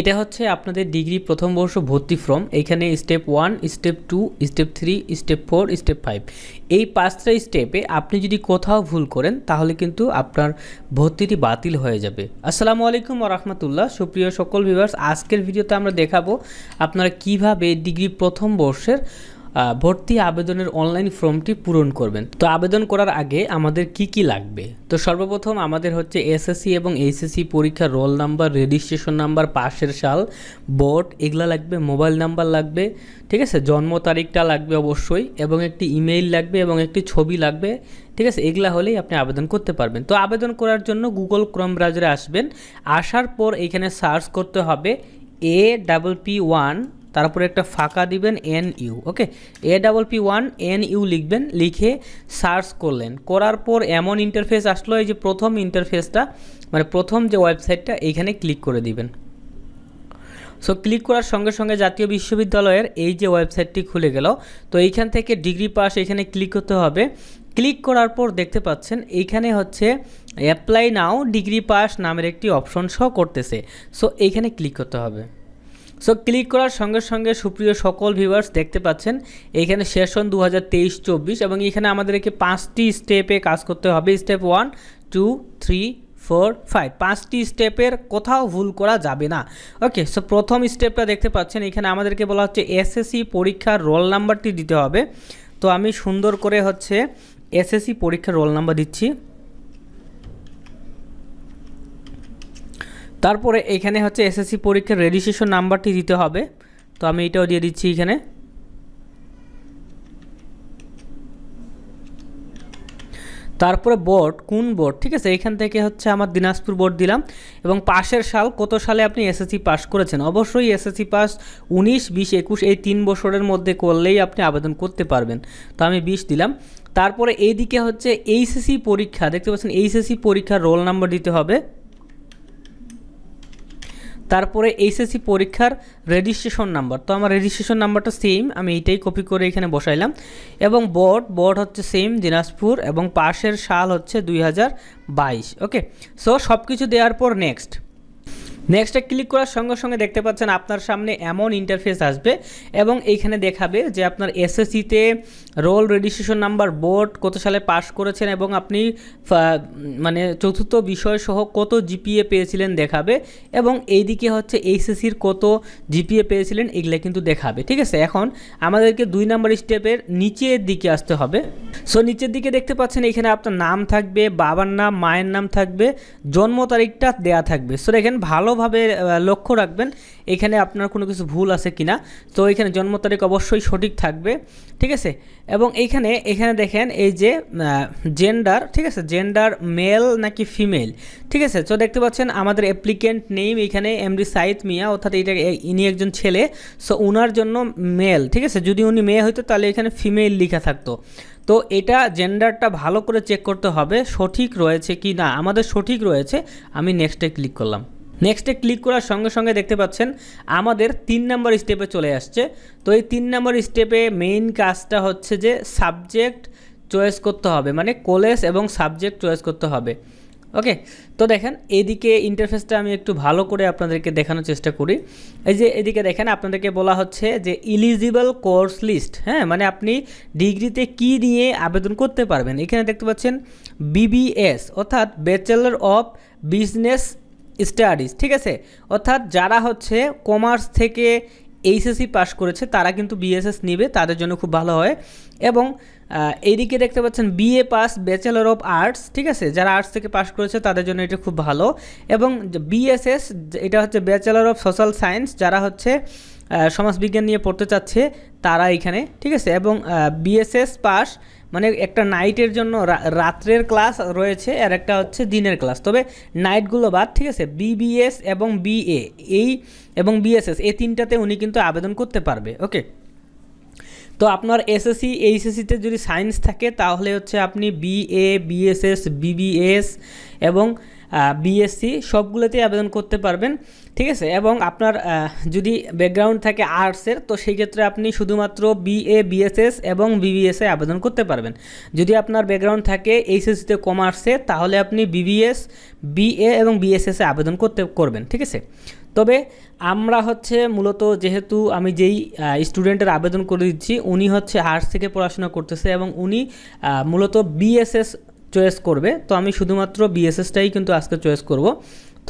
এটা হচ্ছে আপনাদের ডিগ্রি প্রথম বর্ষ ভর্তি ফর্ম এখানে step one step two step three step four step five এই পাঁচটা স্টেপে আপনি যদি কোথাও ভুল করেন, তাহলে কিন্তু আপনার ভর্তিটি বাতিল হয়ে যাবে। আসসালামু আলাইকুম রহমতুল্লাহ। সুপ্রিয় সকল ভিভার্স আজকের ভিডিওতে আমরা দেখাবো আপনারা কীভাবে ডিগ্রি প্রথম বর্ষের ভর্তি আবেদনের অনলাইন ফর্মটি পূরণ করবেন। তো আবেদন করার আগে আমাদের কি কি লাগবে? তো সর্বপ্রথম আমাদের হচ্ছে এসএসসি এবং এইচএসসি পরীক্ষার রোল নাম্বার রেজিস্ট্রেশন নাম্বার পাশের সাল বোর্ড এগুলা লাগবে মোবাইল নাম্বার লাগবে, ঠিক আছে? জন্ম তারিখটা লাগবে অবশ্যই, এবং একটি ইমেইল লাগবে, এবং একটি ছবি লাগবে, ঠিক আছে? এগুলা হলেই আপনি আবেদন করতে পারবেন। তো আবেদন করার জন্য গুগল ক্রোম ব্রাউজারে আসবেন। আসার পর এখানে সার্চ করতে হবে এ ডাবল পি ওয়ান তারপরে একটা ফাঁকা দিবেন N U, okay? A double P one, N U লিখবেন, লিখে সার্চ করলেন। করার পর এমন ইন্টারফেস আসলো, এই যে প্রথম ইন্টারফেসটা মানে প্রথম যে ওয়েবসাইটটা, এইখানে ক্লিক করে দিবেন। সো ক্লিক করার সঙ্গে সঙ্গে জাতীয় বিশ্ববিদ্যালয়ের এই যে ওয়েবসাইটটি খুলে গেল। তো এইখান থেকে ডিগ্রি পাস এখানে ক্লিক করতে হবে। ক্লিক করার পর দেখতে পাচ্ছেন, এইখানে হচ্ছে অ্যাপ্লাই নাও ডিগ্রি পাস নামের একটি অপশন শো করতেছে। সো এইখানে ক্লিক করতে হবে। সো ক্লিক করার সঙ্গে সঙ্গে সুপ্রিয় সকল ভিউয়ার্স দেখতে পাচ্ছেন এইখানে সেশন দু হাজার তেইশ চব্বিশ এবং এখানে আমাদেরকে পাঁচটি স্টেপে কাজ করতে হবে। Step one two three four five পাঁচটি স্টেপের কোথাও ভুল করা যাবে না। ওকে সো প্রথম স্টেপটা দেখতে পাচ্ছেন, এখানে আমাদেরকে বলা হচ্ছে এসএসসি পরীক্ষার রোল নাম্বারটি দিতে হবে। তো আমি সুন্দর করে হচ্ছে এসএসসি পরীক্ষার রোল নাম্বার দিচ্ছি। তারপরে এখানে হচ্ছে এসএসসি পরীক্ষার রেজিস্ট্রেশন নাম্বারটি দিতে হবে। তো আমি এটাও দিয়ে দিচ্ছি এখানে। তারপরে বোর্ড কোন বোর্ড ঠিক আছে, এখান থেকে হচ্ছে আমার দিনাজপুর বোর্ড দিলাম। এবং পাশের সাল কত সালে আপনি এসএসসি পাস করেছেন? অবশ্যই এসএসসি পাস উনিশ, বিশ, একুশ এই তিন বছরের মধ্যে করলেই আপনি আবেদন করতে পারবেন। তো আমি বিশ দিলাম। তারপরে এইদিকে হচ্ছে এইচএসসি পরীক্ষা, দেখতে পাচ্ছেন এইচএসসি পরীক্ষার রোল নাম্বার দিতে হবে। তারপরে এইচএসসি পরীক্ষার রেজিস্ট্রেশন নাম্বার তো আমার রেজিস্ট্রেশন নাম্বারটা সেম আমি এইটাই কপি করে এখানে বসাইলাম। এবং বোর্ড বোর্ড হচ্ছে সেম দিনাজপুর, এবং পাশের সাল হচ্ছে দুই হাজার বাইশ। ওকে সো সব কিছু দেওয়ার পর নেক্সট নেক্সটে ক্লিক করার সঙ্গে সঙ্গে দেখতে পাচ্ছেন আপনার সামনে এমন ইন্টারফেস আসবে এবং এইখানে দেখাবে যে আপনার এসএসসিতে রোল রেজিস্ট্রেশন নাম্বার বোর্ড কত সালে পাস করেছেন এবং আপনি মানে চতুর্থ বিষয় সহ কত জিপিএ পেয়েছিলেন দেখাবে এবং এইদিকে হচ্ছে এইচএসসির কত জিপিএ পেয়েছিলেন এগুলো কিন্তু দেখাবে, ঠিক আছে? এখন আমাদেরকে দুই নাম্বার স্টেপের নিচের দিকে আসতে হবে। সো নিচের দিকে দেখতে পাচ্ছেন এখানে আপনার নাম থাকবে, বাবার নাম, মায়ের নাম থাকবে, জন্ম তারিখটা দেয়া থাকবে। সো দেখেন ভালোভাবে লক্ষ্য রাখবেন, এখানে আপনার কোনো কিছু ভুল আছে কিনা। তো এখানে জন্ম তারিখ অবশ্যই সঠিক থাকবে, ঠিক আছে? এবং এইখানে এখানে দেখেন এই যে জেন্ডার ঠিক আছে? জেন্ডার মেল নাকি ফিমেল ঠিক আছে? তো দেখতে পাচ্ছেন আমাদের অ্যাপ্লিকেন্ট নেম এখানে এমডি সাইদ মিয়া অর্থাৎ এইটা এ- ইনি একজন ছেলে সো ওনার জন্য মেল ঠিক আছে? যদি উনি মেয়ে হইতো, তাহলে এখানে ফিমেল লেখা থাকতো। তো এটা জেন্ডারটা ভালো করে চেক করতে হবে, সঠিক রয়েছে কি না আমাদের সঠিক রয়েছে, আমি নেক্সটে ক্লিক করলাম। নেক্সটে ক্লিক করার সঙ্গে সঙ্গে দেখতে পাচ্ছেন, আমাদের তিন নাম্বার স্টেপে চলে আসছে। তো এই তিন নাম্বার স্টেপে মেইন কাজটা হচ্ছে যে সাবজেক্ট চয়েস করতে হবে মানে কলেজ এবং সাবজেক্ট চয়েস করতে হবে। ওকে তো দেখেন, এদিকে ইন্টারফেসটা আমি একটু ভালো করে আপনাদেরকে দেখানোর চেষ্টা করি। এই যে এদিকে দেখেন, আপনাদেরকে বলা হচ্ছে যে ইলিজিবল কোর্স লিস্ট হ্যাঁ? মানে আপনি ডিগ্রিতে কি নিয়ে আবেদন করতে পারবেন। এখানে দেখতে পাচ্ছেন বিবিএস অর্থাৎ ব্যাচেলর অফ বিজনেস স্টাডিজ ঠিক আছে? অর্থাৎ যারা হচ্ছে কমার্স থেকে এইচএসসি পাশ করেছে, তারা কিন্তু বিএসএস নেবে, তাদের জন্য খুব ভালো হয়। এবং এইদিকে দেখতে পাচ্ছেন BA pass bachelor of arts ঠিক আছে? যারা আর্টস থেকে পাস করেছে, তাদের জন্য এটা খুব ভালো। এবং বিএসএস এটা হচ্ছে ব্যাচেলর অফ সোশ্যাল সায়েন্স যারা হচ্ছে সমাজবিজ্ঞান নিয়ে পড়তে চাচ্ছে, তারা এখানে, ঠিক আছে? এবং বিএসএস পাস মানে একটা নাইটের জন্য রাত্রের ক্লাস রয়েছে, আর একটা হচ্ছে দিনের ক্লাস তবে নাইটগুলো বাদ, ঠিক আছে? বিবিএস এবং বিএ এই এবং বিএসএস এই তিনটাতে উনি কিন্তু আবেদন করতে পারবে ওকে তো আপনার এসএসসি এইচএসসিতে যদি সায়েন্স থাকে, তাহলে হচ্ছে আপনি বিএ বিএসএস বিবিএস এবং বিএসসি সবগুলোতেই আবেদন করতে পারবেন, ঠিক আছে? এবং আপনার যদি ব্যাকগ্রাউন্ড থাকে আর্টসের তো সেই ক্ষেত্রে আপনি শুধুমাত্র বিএ বিএসএস এবং বিবিএসে আবেদন করতে পারবেন। যদি আপনার ব্যাকগ্রাউন্ড থাকে এইচএসসিতে কমার্সে তাহলে আপনি বিবিএস বিএ এবং বিএসএসে আবেদন করতে, করবেন, ঠিক আছে? তবে আমরা হচ্ছে মূলত যেহেতু আমি যেই স্টুডেন্টের আবেদন করে দিচ্ছি, উনি হচ্ছে আর্টস থেকে পড়াশোনা করতেছে এবং উনি মূলত বিএসএস চয়েস করবে। তো আমি শুধুমাত্র বিএসএসটাই কিন্তু আজকে চয়েস করব।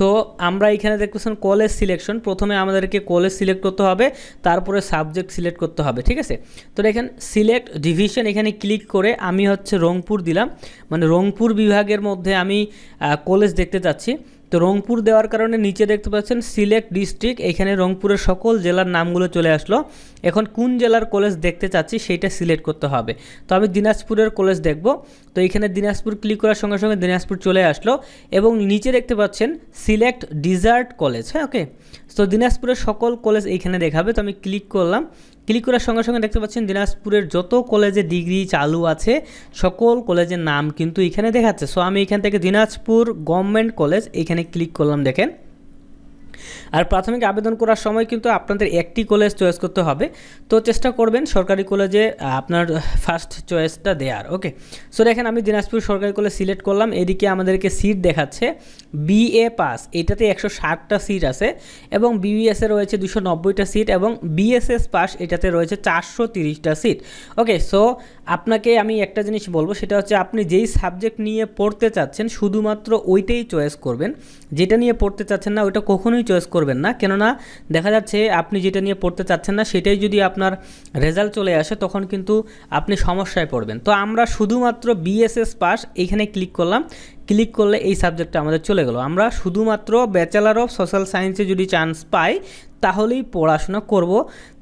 তো আমরা এখানে দেখতেছেন কলেজ সিলেকশন প্রথমে আমাদেরকে কলেজ সিলেক্ট করতে হবে, তারপরে সাবজেক্ট সিলেক্ট করতে হবে, ঠিক আছে? তো দেখেন সিলেক্ট ডিভিশন এখানে ক্লিক করে আমি হচ্ছে রংপুর দিলাম। মানে রংপুর বিভাগের মধ্যে আমি কলেজ দেখতে চাচ্ছি। তো রংপুর দেওয়ার কারণে নিচে দেখতে পাচ্ছেন সিলেক্ট ডিস্ট্রিক্ট, এখানে রংপুরের সকল জেলার নামগুলো চলে আসলো। এখন কোন জেলার কলেজ দেখতে চাচ্ছি সেইটা সিলেক্ট করতে হবে। তো আমি দিনাজপুরের কলেজ দেখব। তো এখানে দিনাজপুর ক্লিক করার সঙ্গে সঙ্গে দিনাজপুর চলে আসলো এবং নিচে দেখতে পাচ্ছেন সিলেক্ট ডিজার্ট কলেজ হ্যাঁ ওকে তো দিনাজপুরের সকল কলেজ এইখানে দেখাবে। তো আমি ক্লিক করলাম। ক্লিক করার সঙ্গে সঙ্গে দেখতে পাচ্ছেন দিনাজপুরের যত কলেজে ডিগ্রি চালু আছে, সকল কলেজের নাম কিন্তু এখানে দেখাচ্ছে। সো আমি এখান থেকে দিনাজপুর গভর্নমেন্ট কলেজ এখানে ক্লিক করলাম, দেখেন। আর প্রাথমিক আবেদন করার সময় কিন্তু আপনাদের একটি কলেজ চয়েস করতে হবে। তো চেষ্টা করবেন সরকারি কলেজে আপনার ফার্স্ট চয়েসটা দেওয়ার ওকে সো দেখেন আমি দিনাজপুর সরকারি কলেজ সিলেক্ট করলাম, এদিকে আমাদেরকে সিট দেখাচ্ছে। বিএ পাস এটাতে একশো ষাটটা সিট আছে এবং বিবিএসে রয়েছে দুশো নব্বইটা সিট এবং বিএসএস পাস এটাতে রয়েছে চারশো তিরিশটা সিট ওকে সো আপনাকে আমি একটা জিনিস বলব, সেটা হচ্ছে আপনি যেই সাবজেক্ট নিয়ে পড়তে চাচ্ছেন, শুধুমাত্র ওইটাই চয়েস করবেন। যেটা নিয়ে পড়তে চাচ্ছেন না, ওইটা কখনোই চয়েস করবেন না। কেননা দেখা যাচ্ছে আপনি যেটা নিয়ে পড়তে চাচ্ছেন না, সেটাই যদি আপনার রেজাল্ট চলে আসে, তখন কিন্তু আপনি সমস্যায় পড়বেন। তো আমরা শুধুমাত্র বিএসএস পাস এখানে ক্লিক করলাম। ক্লিক করলে এই সাবজেক্টটা আমাদের চলে গেলো। আমরা শুধুমাত্র ব্যাচেলার অফ সোশ্যাল সায়েন্সে যদি চান্স পাই, তাহলেই পড়াশোনা করব।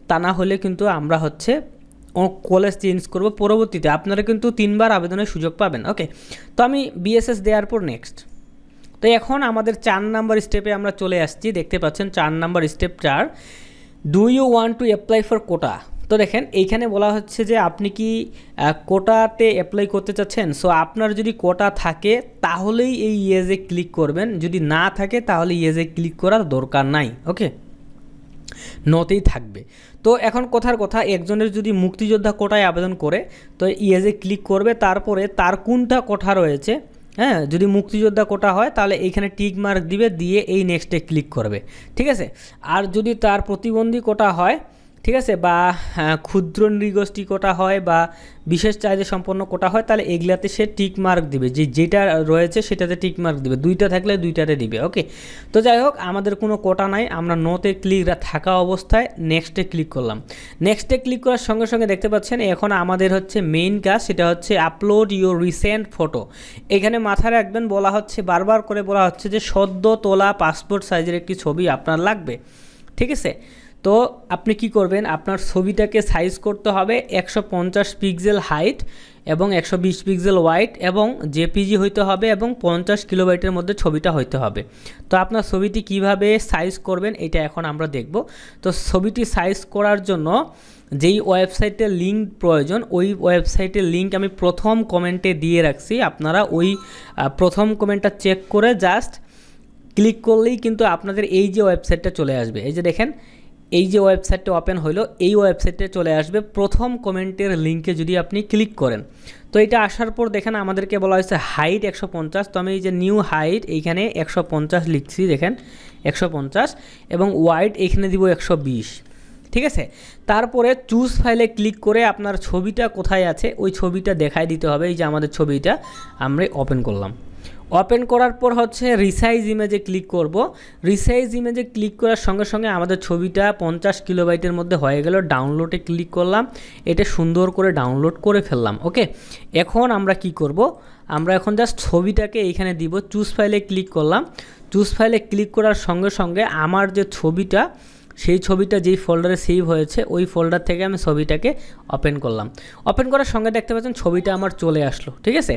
তা না হলে কিন্তু আমরা হচ্ছে ও কলেজ চেঞ্জ করব পরবর্তীতে। আপনারা কিন্তু তিনবার আবেদনের সুযোগ পাবেন। ওকে তো আমি বিএসএস দেওয়ার পর নেক্সট তো এখন আমাদের চার নাম্বার স্টেপে আমরা চলে আসছি। দেখতে পাচ্ছেন চার নাম্বার স্টেপ চার do you want to apply for quota তো দেখেন, এইখানে বলা হচ্ছে যে আপনি কি কোটাতে অ্যাপ্লাই করতে চাচ্ছেন? সো আপনার যদি কোটা থাকে, তাহলেই এই ইয়েজে ক্লিক করবেন। যদি না থাকে, তাহলে ইয়েজে ক্লিক করার দরকার নাই ওকে নতেই থাকবে। তো এখন কথার কথা, একজনের যদি মুক্তিযোদ্ধা কোটায় আবেদন করে, তো ইয়েজে ক্লিক করবে, তারপরে তার কোনটা কোঠা রয়েছে? হ্যাঁ যদি মুক্তিযোদ্ধা কোটা হয়, তাহলে এইখানে টিক মার্ক দিবে, দিয়ে এই নেক্সটে ক্লিক করবে। ঠিক আছে? আর যদি তার প্রতিবন্ধী কোটা হয় ঠিক আছে? বা ক্ষুদ্র নৃগোষ্ঠী কোটা হয় বা বিশেষ চাহিদা সম্পন্ন কোটা হয়, তাহলে এগুলাতে সে টিক মার্ক দিবে। যে, যেটা রয়েছে সেটাতে টিক মার্ক দিবে। দুইটা থাকলে দুইটাতে দিবে ওকে তো যাই হোক, আমাদের কোনো কোটা নাই। আমরা নোতে ক্লিক থাকা অবস্থায় নেক্সটে ক্লিক করলাম। নেক্সটে ক্লিক করার সঙ্গে সঙ্গে দেখতে পাচ্ছেন, এখন আমাদের হচ্ছে মেইন কাজ, সেটা হচ্ছে আপলোড ইউর রিসেন্ট ফটো এখানে মাথায় রাখবেন, বলা হচ্ছে, বারবার করে বলা হচ্ছে যে, সদ্য তোলা পাসপোর্ট সাইজের একটি ছবি আপনার লাগবে। ঠিক আছে? তো আপনি কি করবেন? আপনার ছবিটাকে সাইজ করতে হবে একশো পঞ্চাশ পিক্সেল হাইট এবং একশো বিশ পিক্সেল ওয়াইট এবং জেপিজি হইতে হবে এবং পঞ্চাশ কিলোবাইটের মধ্যে ছবিটা হইতে হবে। তো আপনার ছবিটি কীভাবে সাইজ করবেন এটা এখন আমরা দেখব। তো ছবিটি সাইজ করার জন্য যেই ওয়েবসাইটের লিঙ্ক প্রয়োজন, ওই ওয়েবসাইটের লিঙ্ক আমি প্রথম কমেন্টে দিয়ে রাখছি। আপনারা ওই প্রথম কমেন্টটা চেক করে জাস্ট ক্লিক করলেই কিন্তু আপনাদের এই যে ওয়েবসাইটটা চলে আসবে। এই যে দেখেন এই যে ওয়েবসাইটটা ওপেন হলো এই ওয়েবসাইটে চলে আসবে প্রথম কমেন্টের লিঙ্কে যদি আপনি ক্লিক করেন। তো এটা আসার পর দেখেন আমাদেরকে বলা হয়েছে হাইট একশো পঞ্চাশ, তো আমি এই যে নিউ হাইট এইখানে একশো পঞ্চাশ লিখছি, দেখেন, একশো পঞ্চাশ, এবং ওয়াইড এইখানে দিব একশো বিশ, ঠিক আছে? তারপরে চুজ ফাইলে ক্লিক করে আপনার ছবিটা কোথায় আছে, ওই ছবিটা দেখায় দিতে হবে, এই যে আমাদের ছবিটা, আমরা ওপেন করলাম। ওপেন করার পর হচ্ছে রিসাইজ ইমেজে ক্লিক করব। রিসাইজ ইমেজে ক্লিক করার সঙ্গে সঙ্গে আমাদের ছবিটা পঞ্চাশ কিলোবাইটের মধ্যে হয়ে গেল। ডাউনলোডে ক্লিক করলাম। এটা সুন্দর করে ডাউনলোড করে ফেললাম ওকে এখন আমরা কি করব? আমরা এখন জাস্ট ছবিটাকে এইখানে দিব। চুজ ফাইলে ক্লিক করলাম। চুজ ফাইলে ক্লিক করার সঙ্গে সঙ্গে আমার যে ছবিটা সেই ছবিটা যেই ফোল্ডারে সেভ হয়েছে, ওই ফোল্ডার থেকে আমি ছবিটাকে ওপেন করলাম। ওপেন করার সঙ্গে দেখতে পাচ্ছেন ছবিটা আমার চলে আসলো, ঠিক আছে?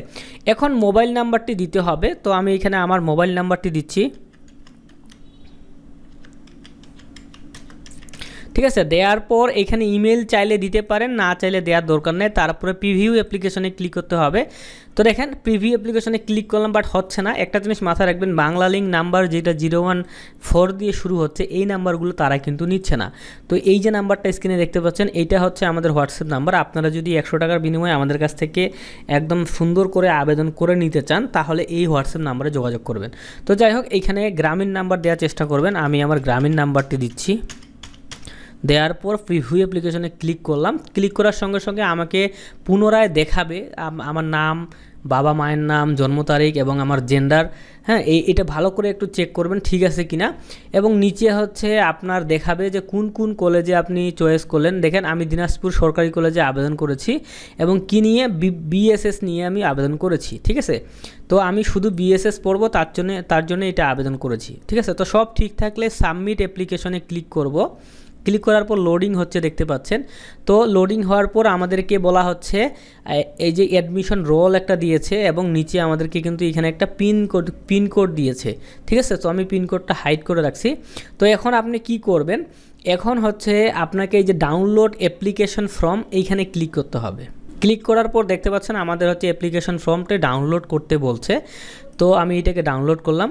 এখন মোবাইল নাম্বারটি দিতে হবে, তো আমি এখানে আমার মোবাইল নাম্বারটি দিচ্ছি। ঠিক আছে, দেওয়ার পর এখানে ইমেল চাইলে দিতে পারেন, না চাইলে দেওয়ার দরকার নেই। তারপরে প্রিভিউ অ্যাপ্লিকেশনে ক্লিক করতে হবে। তো দেখেন প্রিভিউ অ্যাপ্লিকেশনে ক্লিক করলাম বাট হচ্ছে না। একটা জিনিস মাথায় রাখবেন, বাংলা লিঙ্ক নাম্বার যেটা জিরো ওয়ান ফোর দিয়ে শুরু হচ্ছে, এই নাম্বারগুলো তারা কিন্তু নিচ্ছে না। তো এই যে নাম্বারটা স্ক্রিনে দেখতে পাচ্ছেন এইটা হচ্ছে আমাদের হোয়াটসঅ্যাপ নাম্বার আপনারা যদি একশো টাকার বিনিময়ে আমাদের কাছ থেকে একদম সুন্দর করে আবেদন করে নিতে চান, তাহলে এই হোয়াটসঅ্যাপ নাম্বারে যোগাযোগ করবেন। তো যাই হোক এইখানে গ্রামীণ নাম্বার দেওয়ার চেষ্টা করবেন। আমি আমার গ্রামীণ নাম্বারটি দিচ্ছি। দেওয়ার পর প্রিভিউ অ্যাপ্লিকেশনে ক্লিক করলাম। ক্লিক করার সঙ্গে সঙ্গে আমাকে পুনরায় দেখাবে আমার নাম, বাবা মায়ের নাম, জন্ম তারিখ এবং আমার জেন্ডার হ্যাঁ এই এটা ভালো করে একটু চেক করবেন, ঠিক আছে কিনা? এবং নিচে হচ্ছে আপনার দেখাবে যে কোন কোন কলেজে আপনি চয়েস করলেন। দেখেন, আমি দিনাজপুর সরকারি কলেজে আবেদন করেছি এবং কি নিয়ে? বিএসএস নিয়ে আমি আবেদন করেছি, ঠিক আছে? তো আমি শুধু বিএসএস পড়ব, তার জন্য তার জন্য এটা আবেদন করেছি, ঠিক আছে? তো সব ঠিক থাকলে সাবমিট অ্যাপ্লিকেশনে ক্লিক করব। ক্লিক করার পর লোডিং হচ্ছে দেখতে পাচ্ছেন। তো লোডিং হওয়ার পর আমাদেরকে বলা হচ্ছে এই যে অ্যাডমিশন রোল একটা দিয়েছে এবং নিচে আমাদেরকে কিন্তু এখানে একটা পিন কোড পিন কোড দিয়েছে। ঠিক আছে? তো আমি পিন কোডটা হাইড করে রাখছি। তো এখন আপনি কি করবেন? এখন হচ্ছে আপনাকে এই যে ডাউনলোড অ্যাপ্লিকেশন ফর্ম এইখানে ক্লিক করতে হবে। ক্লিক করার পর দেখতে পাচ্ছেন আমাদের হচ্ছে অ্যাপ্লিকেশন ফর্মটা ডাউনলোড করতে বলছে। তো আমি এটাকে ডাউনলোড করলাম।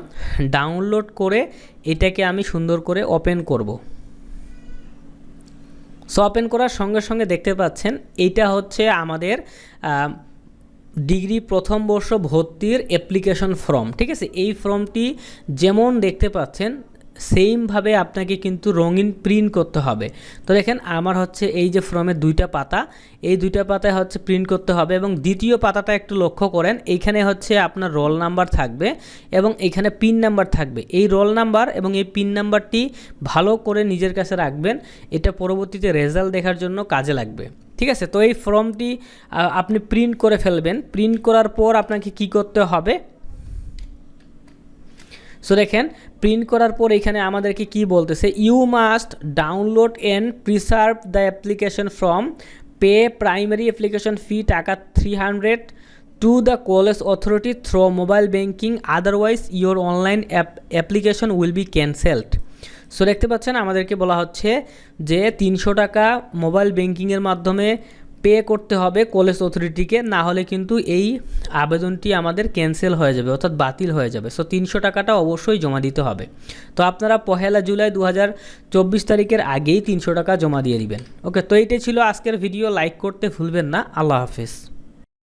ডাউনলোড করে এটাকে আমি সুন্দর করে ওপেন করব। সো ওপেন করার সঙ্গে সঙ্গে দেখতে পাচ্ছেন এইটা হচ্ছে আমাদের ডিগ্রি প্রথম বর্ষ ভর্তির অ্যাপ্লিকেশন ফর্ম ঠিক আছে? এই ফর্মটি যেমন দেখতে পাচ্ছেন সেমভাবে আপনাকে কিন্তু রঙিন প্রিন্ট করতে হবে। তো দেখেন, আমার হচ্ছে এই যে ফর্মের দুইটা পাতা, এই দুইটা পাতায় হচ্ছে প্রিন্ট করতে হবে এবং দ্বিতীয় পাতাটা একটু লক্ষ্য করেন এইখানে হচ্ছে আপনার রোল নাম্বার থাকবে এবং এখানে পিন নাম্বার থাকবে। এই রোল নাম্বার এবং এই পিন নাম্বারটি ভালো করে নিজের কাছে রাখবেন, এটা পরবর্তীতে রেজাল্ট দেখার জন্য কাজে লাগবে। ঠিক আছে? তো এই ফর্মটি আপনি প্রিন্ট করে ফেলবেন। প্রিন্ট করার পর আপনাকে কি করতে হবে? সো দেখেন প্রিন্ট করার পর এখানে আমাদেরকে কি বলতেছে? You must download and preserve the application from pay primary application fee taka three hundred to the college authority through mobile banking otherwise your online application will be cancelled so দেখতে পাচ্ছেন, আমাদেরকে বলা হচ্ছে যে তিনশো টাকা মোবাইল ব্যাঙ্কিংয়ের মাধ্যমে pay করতে হবে কলেজ অথরিটিকে, না হলে কিন্তু এই আবেদনটি আমাদের ক্যান্সেল হয়ে যাবে, অর্থাৎ বাতিল হয়ে যাবে। সো তিনশো টাকাটা অবশ্যই জমা দিতে হবে। তো আপনারা পহেলা জুলাই দু হাজার চব্বিশ তারিখের আগেই তিনশো টাকা জমা দিয়ে দিবেন। ওকে তো এইটাই ছিল আজকের ভিডিও। লাইক করতে ভুলবেন না। আল্লাহ হাফিজ।